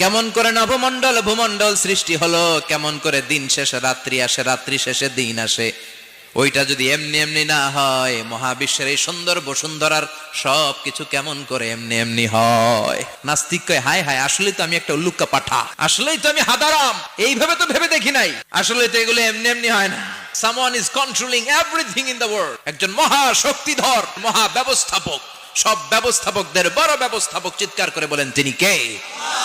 কেমন করে নভমণ্ডল ভূমণ্ডল সৃষ্টি হলো, কেমন করে দিন শেষে, রাত্রি আসে, রাত্রি শেষে দিন আসে। ওইটা যদি এমনি এমনি না হয়, মহাবিশ্বের এই সুন্দর বসুন্ধরার সব কিছু কেমন করে এমনি এমনি হয়? নাস্তিক কয়, হায় হায় আসলে তো আমি একটা উল্লুক্কা পাঠা। আসলেই তো আমি হাদারাম। এইভাবে তো ভেবে দেখি নাই। আসলে তো এগুলো এমনি এমনি হয় না। Someone is controlling everything in the world একজন মহা শক্তিধর মহা ব্যবস্থাপক সব ব্যবস্থাপকদের বড় ব্যবস্থাপক চিৎকার করে বলেন, তিনি কে? আল্লাহ